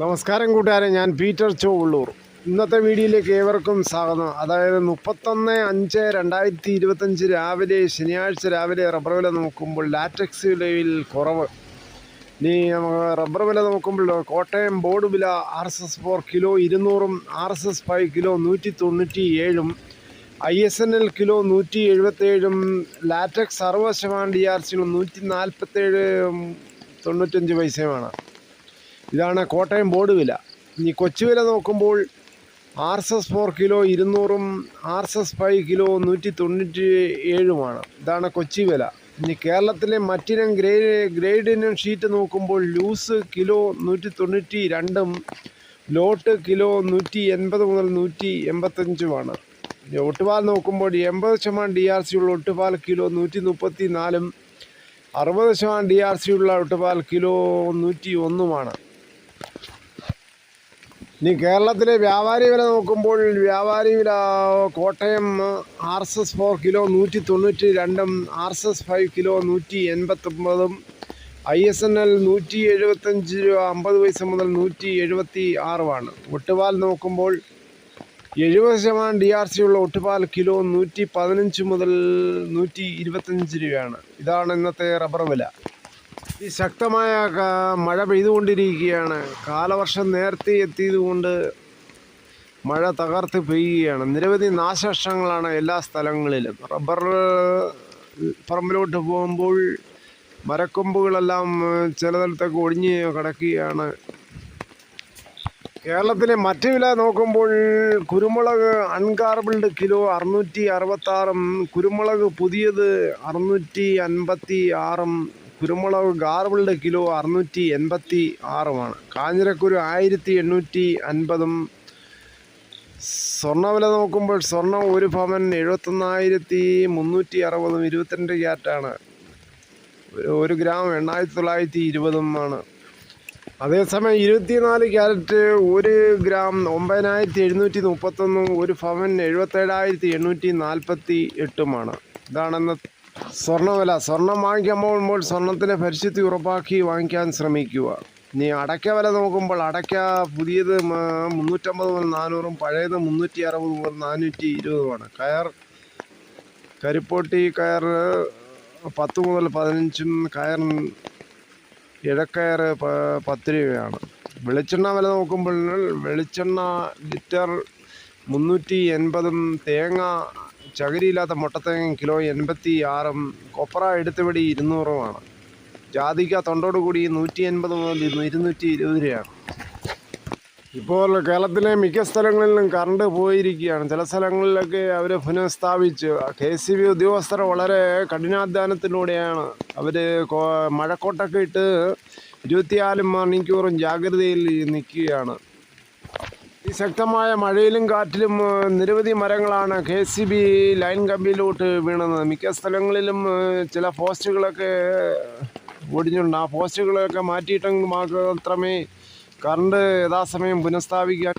നമസ്കാരം കൂട്ടുകാരെ ഞാൻ പീറ്റർ ചോവുള്ളൂർ. ഇന്നത്തെ വീഡിയോയിലേക്ക് ഏവർക്കും സ്വാഗതം. അതായത് മുപ്പത്തൊന്ന് അഞ്ച് രണ്ടായിരത്തി ഇരുപത്തഞ്ച് രാവിലെ ശനിയാഴ്ച രാവിലെ റബ്ബർ വില നോക്കുമ്പോൾ ലാറ്റക്സ് വിലയിൽ കുറവ്. ഇനി നമുക്ക് റബ്ബർ വില നോക്കുമ്പോൾ കോട്ടയം ബോർഡ് വില R S S four kilo ഇരുന്നൂറും R S S five kilo നൂറ്റി തൊണ്ണൂറ്റി ഏഴും I S N L kilo നൂറ്റി എഴുപത്തേഴും ലാറ്റക്സ് അറുപത് ശതമാനം ഡി ആർ സികളും നൂറ്റി നാൽപ്പത്തേഴ് തൊണ്ണൂറ്റഞ്ച് പൈസയുമാണ്. ഇതാണ് കോട്ടയം ബോർഡ് വില. ഇനി കൊച്ചു വില നോക്കുമ്പോൾ R S S four kilo ഇരുന്നൂറും R S S five kilo നൂറ്റി തൊണ്ണൂറ്റി ഏഴുമാണ് ഇതാണ് കൊച്ചി വില. ഇനി കേരളത്തിലെ മറ്റിനം ഗ്രേഡ് ഗ്രേഡ് ഇനം ഷീറ്റ് നോക്കുമ്പോൾ ലൂസ് കിലോ നൂറ്റി തൊണ്ണൂറ്റി രണ്ടും ലോട്ട് കിലോ നൂറ്റി എൺപത് മുതൽ നൂറ്റി എൺപത്തഞ്ചുമാണ് ഒട്ടുപാൽ നോക്കുമ്പോൾ എൺപത് ശതമാനം ഡി ആർ സി ഉള്ള ഒട്ടുപാൽ കിലോ നൂറ്റി മുപ്പത്തി നാലും അറുപത് ശതമാനം ഡി ആർ സി ഉള്ള ഒട്ടുപാൽ കിലോ നൂറ്റി ഒന്നുമാണ് ഇനി കേരളത്തിലെ വ്യാപാരി വില നോക്കുമ്പോൾ വ്യാപാരി വില Kottayam R S S four kilo നൂറ്റി തൊണ്ണൂറ്റി രണ്ടും R S S five kilo നൂറ്റി എൺപത്തൊമ്പതും ഐ എസ് എൻ എൽ നൂറ്റി എഴുപത്തഞ്ച് രൂപ അമ്പത് പൈസ മുതൽ നൂറ്റി എഴുപത്തി ആറുമാണ് ഒട്ടുപാൽ നോക്കുമ്പോൾ എഴുപത് ശതമാനം ഡി ആർ സി ഉള്ള ഒട്ടുപാൽ കിലോ നൂറ്റി പതിനഞ്ച് മുതൽ നൂറ്റി ഇരുപത്തഞ്ച് രൂപയാണ്. ഇതാണ് ഇന്നത്തെ റബ്ബർ വില. ശക്തമായ മഴ പെയ്തുകൊണ്ടിരിക്കുകയാണ്. കാലവർഷം നേരത്തെ എത്തിയതുകൊണ്ട് മഴ തകർത്ത് പെയ്യുകയാണ്. നിരവധി നാശനഷ്ടങ്ങളാണ് എല്ലാ സ്ഥലങ്ങളിലും. റബ്ബർ പറമ്പിലോട്ട് പോകുമ്പോൾ മരക്കൊമ്പുകളെല്ലാം ചില സ്ഥലത്തൊക്കെ ഒടിഞ്ഞ് കിടക്കുകയാണ്. കേരളത്തിലെ മറ്റു വില നോക്കുമ്പോൾ കുരുമുളക് അൺകാർബിൾഡ് കിലോ അറുന്നൂറ്റി അറുപത്താറും കുരുമുളക് പുതിയത് അറുന്നൂറ്റി അൻപത്തി ആറും കുരുമുളക് ഗാർബിൾഡ് കിലോ അറുന്നൂറ്റി എൺപത്തി ആറുമാണ്. കാഞ്ഞിരക്കുരു ആയിരത്തി എണ്ണൂറ്റി അൻപതും സ്വർണവില നോക്കുമ്പോൾ സ്വർണം ഒരു പവൻ എഴുപത്തൊന്നായിരത്തി മുന്നൂറ്റി അറുപതും ഇരുപത്തിരണ്ട് ക്യാറ്റാണ് ഒരു ഒരു ഗ്രാം എണ്ണായിരത്തി തൊള്ളായിരത്തി ഇരുപതും ആണ്. അതേസമയം ഇരുപത്തിനാല് ക്യാരറ്റ് ഒരു ഗ്രാം ഒമ്പതിനായിരത്തി എഴുന്നൂറ്റി മുപ്പത്തൊന്നും ഒരു ഭവൻ എഴുപത്തേഴായിരത്തി എണ്ണൂറ്റി നാൽപ്പത്തി എട്ടുമാണ്. ഇതാണെന്ന് സ്വർണവില സ്വർണം വാങ്ങിക്കാൻ പോകുമ്പോൾ സ്വർണത്തിന്റെ പരിശുദ്ധി ഉറപ്പാക്കി വാങ്ങിക്കാൻ ശ്രമിക്കുക. ഇനി അടയ്ക്ക വില നോക്കുമ്പോൾ അടയ്ക്ക പുതിയത് മുന്നൂറ്റമ്പത് മുതൽ നാനൂറും പഴയത് മുന്നൂറ്റി അറുപത് മുതൽ നാനൂറ്റി ഇരുപതുമാണ് കയർ കരിപ്പോട്ടി കയർ പത്ത് മുതൽ പതിനഞ്ചും കയർ ഇഴക്കയർ പത്ത് രൂപയാണ്. വെളിച്ചെണ്ണ വില നോക്കുമ്പോൾ വെളിച്ചെണ്ണ ലിറ്റർ മുന്നൂറ്റി എൺപതും തേങ്ങ ചകിരിയില്ലാത്ത മുട്ടത്തേങ്ങ കിലോ എൺപത്തി ആറും കൊപ്ര എടുത്തുപിടി ഇരുന്നൂറുമാണ്. ജാതിക്ക തൊണ്ടോട് കൂടി നൂറ്റി എൺപത് മുതൽ ഇരുന്നൂറ്റി ഇരുപത് രൂപയാണ്. ഇപ്പോൾ കേരളത്തിലെ മിക്ക സ്ഥലങ്ങളിലും കറണ്ട് പോയിരിക്കുകയാണ്. ചില സ്ഥലങ്ങളിലൊക്കെ അവർ പുനഃസ്ഥാപിച്ച് കെ സി ബി ഉദ്യോഗസ്ഥർ വളരെ കഠിനാധ്വാനത്തിലൂടെയാണ് അവർ മഴക്കോട്ടൊക്കെ ഇട്ട് ഇരുപത്തിനാല് മണിക്കൂറും ജാഗ്രതയിൽ നിൽക്കുകയാണ്. ശക്തമായ മഴയിലും കാറ്റിലും നിരവധി മരങ്ങളാണ് കെ സി ബി ലൈൻ കമ്പിയിലോട്ട് വീണത്. മിക്ക സ്ഥലങ്ങളിലും ചില പോസ്റ്റുകളൊക്കെ ഒടിഞ്ഞിട്ടുണ്ട് ആ പോസ്റ്റുകളൊക്കെ മാറ്റിയിട്ടെങ്കിൽ മാത്രമേ കറണ്ട് യഥാസമയം പുനഃസ്ഥാപിക്കാൻ